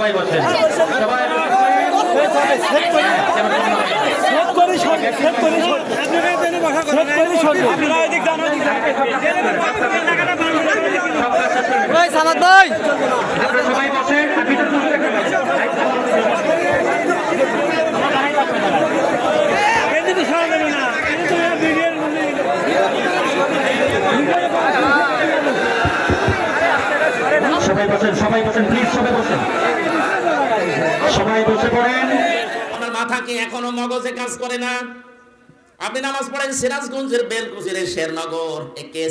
সবাই বসেন। সবাই ভাই। বসেন। সবাই বসেন সবাই বসেন প্লিজ সবাই বসেন। সবাই বসে পড়েন। আপনার মাথা কি এখনও মগজে কাজ করে না? আপনি নামাজ পড়েন সিরাজগঞ্জের বেলকুচির শেরনগর। কে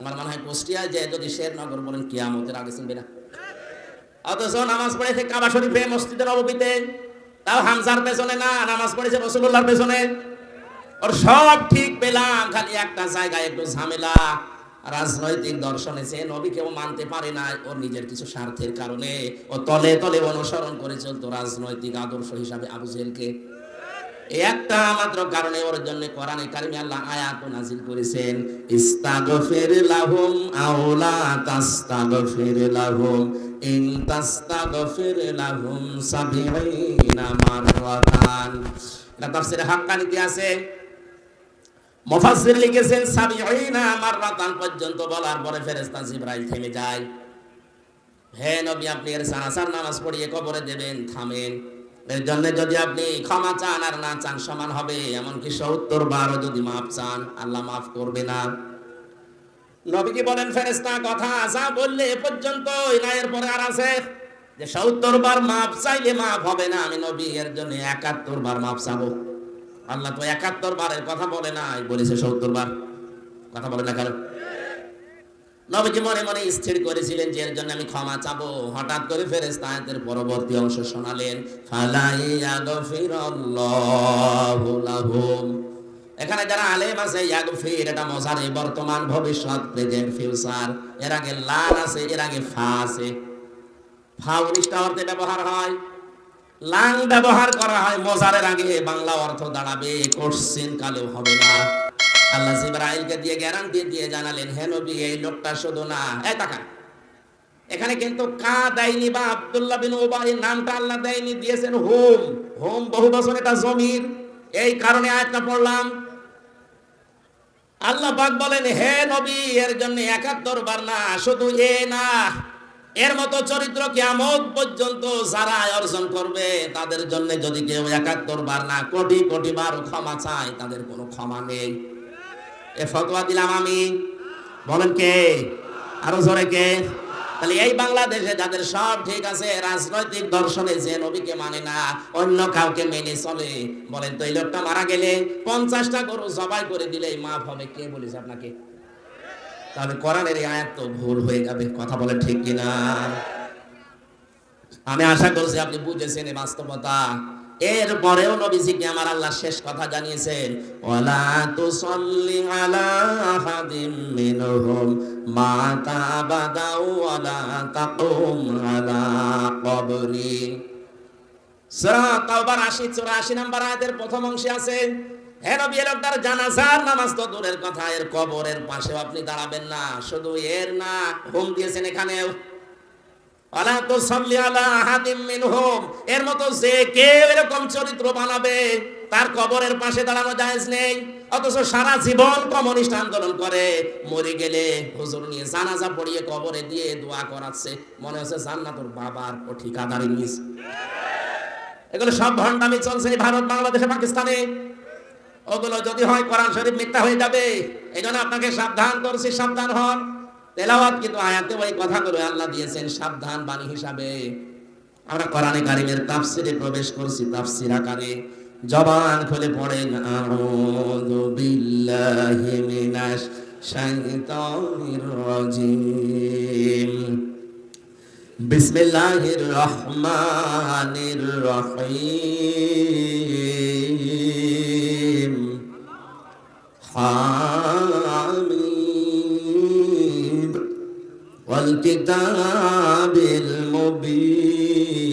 আমার মনে হয় যে যদি শেরনগর বলেন আগে না। অথচ নামাজ পড়েছে কাবা শরীফে মসজিদে তাও হামজার পেছনে না, নামাজ পড়েছে রসুল্লাহর পেছনে। ওর সব ঠিক পেলাম, খালি একটা জায়গায় একটু ঝামেলা। রাজনৈতিক দর্শনে সে নবী কেউ মানতে পারে না ওর নিজের কিছু স্বার্থের কারণে ও তলে তলে অনুসরণ করে চলতো রাজনৈতিক আদর্শ হিসাবে আবু জেলকে একটা মাত্র কারণে ওর জন্য কোরআনে কারিমে আল্লাহ আয়াত নাজিল করেছেন, ইস্তাগফির লাহুম আওলা তাস্তাগফির লাহুম, ইন তাস্তাগফির লাহুম এটা তাফসীরে হাক্কানিতে আছে। মুফাসসির লিখেছেন, সাবিঈনা মাররাতান পর্যন্ত বলার পরে ফেরেশতা জিবরাইল থেমে যায়। হে নবী, আপনি এর সানাসার নামাজ পড়িয়ে কবরে দেবেন, থামেন। এর জন্য যদি আপনি ক্ষমা চান আর না চান, সমান হবে। এমনকি সত্তর বারও যদি মাফ চান, আল্লাহ মাফ করবে না। নবীকে বলেন ফেরেস্তা কথা যা বললে এ পর্যন্ত না, এরপরে আর আছে? যে সত্তর বার মাপ চাইলে মাফ হবে না, আমি নবী, এর জন্য একাত্তর বার মাপ চাবো। আল্লাহ তো একাত্তর বারের কথা বলে না বলেছে সত্তর বার। কথা বলে না কারণ নবীজি মনে মনে স্থির করেছিলেন যে এর জন্য আমি ক্ষমা চাবো। হঠাৎ করে ফেরেশতা আয়াতের পরবর্তী অংশ শোনালেন এখানে যারা আলেম আছে, ইয়াগফির এটা মজারে বর্তমান ভবিষ্যৎ, প্রেজেন্ট, ফিউচার। এর আগে লাল আছে, এর আগে ফা আছে। ফা উনিশটা অর্থে ব্যবহার হয়। লাং ব্যবহার করা হয়, মজারের আগে বাংলা অর্থ দাঁড়াবে, কোশ্চিন কালেও হবে না। আল্লাহ জিব্রাইলকে দিয়ে গ্যারান্টি দিয়ে জানালেন, হে নবী, এই লোকটা শুধু না, এই টাকা এখানে কিন্তু কা দেয়নি বা আব্দুল্লাহ বিন উবাই নামটা আল্লাহ দেয়নি, দিয়েছেন হোম। হোম বহু বছর এটা জমির। এই কারণে আয়াতটা পড়লাম। আল্লাহ পাক বলেন, হে নবী, এর জন্য একাত্তর বার না, শুধু এ না। এর মতো চরিত্র কিয়ামত পর্যন্ত যারা অর্জন করবে, তাদের জন্য যদি কেউ একাত্তর বার না, কোটি কোটি বার ক্ষমা চায়, তাদের কোনো ক্ষমা নেই। এ ফতোয়া দিলাম আমি। বলেন কে? আরও জোরে কে? তাহলে এই বাংলাদেশে যাদের সব ঠিক আছে, রাজনৈতিক দর্শনে যে নবীকে মানে না, অন্য কাউকে মেনে চলে। বলেন তো, এই লোকটা মারা গেলে পঞ্চাশটা গরু জবাই করে দিলে মাফ হবে। কে বলেছে আপনাকে? তাহলে কোরআনের আয়াত তো ভুল হয়ে যাবে, কথা বলে ঠিক কিনা? আমি আশা করছি আপনি বুঝেছেন এই বাস্তবতা। এর পরেও নবীজিকে আমার আল্লাহ শেষ কথা জানিয়েছেন, ওয়ালা তুসাল্লি আলা আহাদিম মিনহুম মাতা বাদাউ ওয়ালা তাকুম আলা কবরি। সূরা তাওবার 80 84 নম্বর আয়াতের প্রথম অংশে আছে দাঁড়াবেন না, শুধু এর না এখানেও। চরিত্র বানাবে, তার কবরের পাশে দাঁড়ানো জায়েজ নেই। অথচ সারা জীবন কমিউনিস্ট আন্দোলন করে, মরে গেলে হুজুর নিয়ে জানাজা পড়িয়ে কবরে দিয়ে দোয়া করাচ্ছে। মনে হচ্ছে জান্নাতুর বাবার ও ঠিকাদারি এগুলো সব ভণ্ডামি চলছে ভারত, বাংলাদেশে, পাকিস্তানে। ওগুলো যদি হয় কোরআন শরীফ মিথ্যা হয়ে যাবে। এই জন্য আপনাকে সাবধান করছি, সাবধান হন। তেলাওয়াত কিন্তু আয়াতে ওই কথাগুলো আল্লাহ দিয়েছেন, সাবধান বাণী হিসাবে। আমরা কোরআনে কারিমের তাফসিরে প্রবেশ করছি, তাফসির আকারে। জবান খুলে পড়েন, আউযু বিল্লাহি মিনাশ শাইতানির রাজিম। বিসমিল্লাহির রহমানির রহিম। حميم والكتاب المبين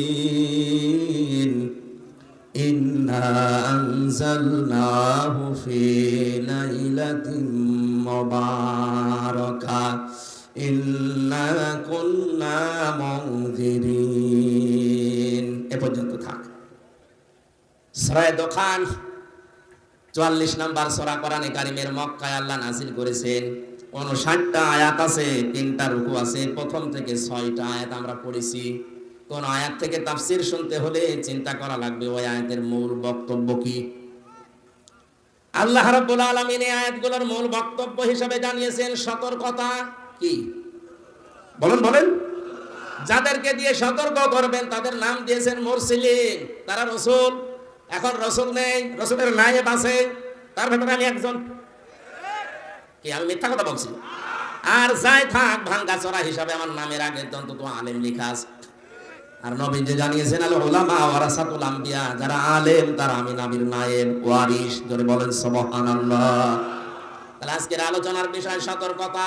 إنا أنزلناه في ليلة مباركة إنا كنا منذرين এ পর্যন্ত থাক সরায় দোকান চুয়াল্লিশ নাম্বার সরা কোরআনে কারিমের মক্কায় আল্লাহ নাজিল করেছেন। ষাটটা আয়াত আছে, তিনটা রুকু আছে। প্রথম থেকে ছয়টা আয়াত আমরা পড়েছি। কোন আয়াত থেকে তাফসির শুনতে হলে চিন্তা করা লাগবে, ওই আয়াতের মূল বক্তব্য কি? আল্লাহ রাব্বুল আলামিন এই আয়াতগুলোর মূল বক্তব্য হিসেবে জানিয়েছেন সতর্কতা কি? বলেন বলেন। যাদেরকে দিয়ে সতর্ক করবেন, তাদের নাম দিয়েছেন মুরসিলিন। তারা রসুল। এখন রসুল নেই, রসুলের নায়েব আছে তার ভেতরে আমি একজন। কি, আমি মিথ্যা কথা বলছি? আর যাই থাক ভাঙ্গা চড়া হিসাবে আমার নামের আগে অন্তত আলেম লেখা আর নবীন যে জানিয়েছেন, আল ওলামা ওয়ারাসাতুল আম্বিয়া, যারা আলেম, তারা আমি নবীর নায়েব ওয়ারিস জোরে বলেন, সুবহানাল্লাহ। তাহলে আজকের আলোচনার বিষয় সতর্কতা।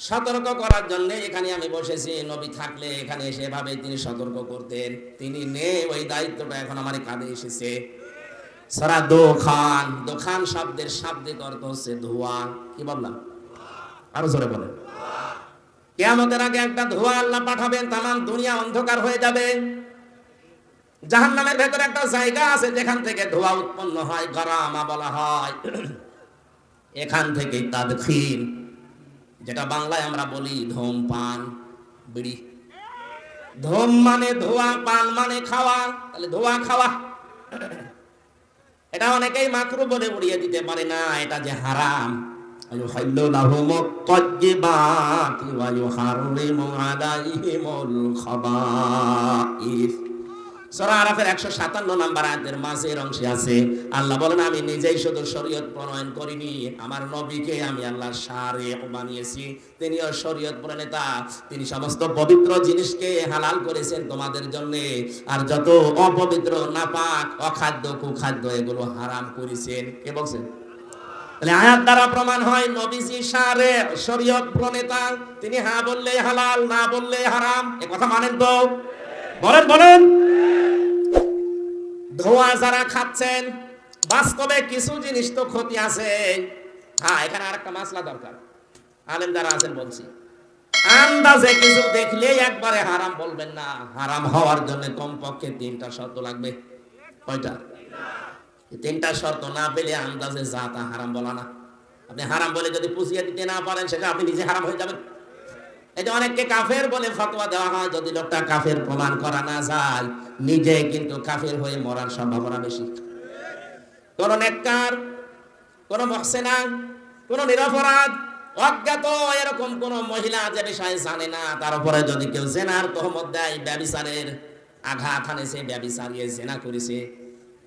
সতর্ক করার জন্য এখানে আমি বসেছি। নবী থাকলে এখানে এসে এভাবে তিনি সতর্ক করতেন। তিনি নেই ওই দায়িত্বটা এখন আমার কাঁধে এসেছে। সারা দোখান দোখান শব্দের শাব্দিক অর্থ হচ্ছে ধোয়া। কি বললাম? আরও জোরে বলেন। কেয়ামতের আগে একটা ধোয়া আল্লাহ পাঠাবেন, তামাম দুনিয়া অন্ধকার হয়ে যাবে। জাহান্নামের ভেতরে একটা জায়গা আছে, যেখান থেকে ধোয়া উৎপন্ন হয়, গরামা বলা হয়। এখান থেকে তাদখিন। যেটা বাংলায় আমরা বলি ধূমপান বিড়ি। ধূম মানে ধোয়া, পান মানে খাওয়া। তাহলে ধোয়া খাওয়া। এটা অনেকেই মাকরু বলে উড়িয়ে দিতে পারে না, এটা যে হারাম। খাবা সূরা আরাফের 157 নাম্বার আয়াতের মাঝের অংশে আছে, আল্লাহ বলেন, আমি নিজেই শুধু শরীয়ত প্রণয়ন করিনি, আমার নবীকে আমি আল্লাহর শারে বানিয়েছি। শরীয়ত প্রণেতা, তিনি সমস্ত পবিত্র জিনিসকে হালাল করেছেন তোমাদের জন্য, আর যত অপবিত্র, নাপাক, অখাদ্য, কুখাদ্য, এগুলো হারাম করেছেন। কে বলছেন? তাহলে আয়াত দ্বারা প্রমাণ হয়, নবীজি সারে শরীয়ত প্রণেতা, তিনি হ্যাঁ বললে হালাল, না বললে হারাম। এ কথা মানেন তো? বলেন বলেন। ধোয়া যারা খাচ্ছেন, বাস্তবে কিছু জিনিস তো ক্ষতি আছে। হ্যাঁ এখানে আরেকটা মাসলা দরকার। আলেম যারা আছেন বলছি, আন্দাজে কিছু দেখলেই একবারে হারাম বলবেন না। হারাম হওয়ার জন্য কমপক্ষে তিনটা শর্ত লাগবে। কয়টা? তিনটা শর্ত না পেলে আন্দাজে যা তা হারাম বলা না। আপনি হারাম বলে যদি পুষিয়ে দিতে না পারেন, সেটা আপনি নিজে হারাম হয়ে যাবেন। যে অনেককে কাফের বলে ফতোয়া দেওয়া হয়, যদি লোকটা কাফের প্রমাণ করা না যায় নিজে কিন্তু কাফের হয়ে মরার সম্ভাবনা বেশি। কোন নেককার, কোন মহসেনা, কোন নিরপরাধ, অজ্ঞাত এরকম কোন মহিলা যে বিষয়ে জানে না, তার উপরে যদি কেউ জেনার তহমত দেয়, ব্যবিচারের আঘাত আনেছে, ব্যবিচারিয়ে জেনা করেছে,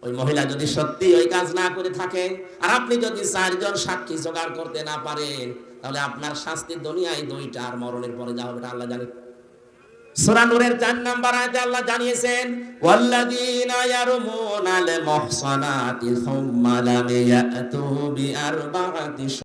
ওই মহিলা যদি সত্যি ওই কাজ না করে থাকে, আর আপনি যদি চারজন সাক্ষী জোগাড় করতে না পারেন, তাহলে আপনার শাস্তি দুনিয়ায় দুইটা আর মরণের পরে যা হবে আল্লাহ জানে। সূরা নূরের 4 নাম্বার আয়াতে আল্লাহ জানিয়েছেন ওয়াল্লাযীনা ইয়ারমুনাল মুহসানাতি সুম্মা লাম ইয়াতু বিআরবাআতি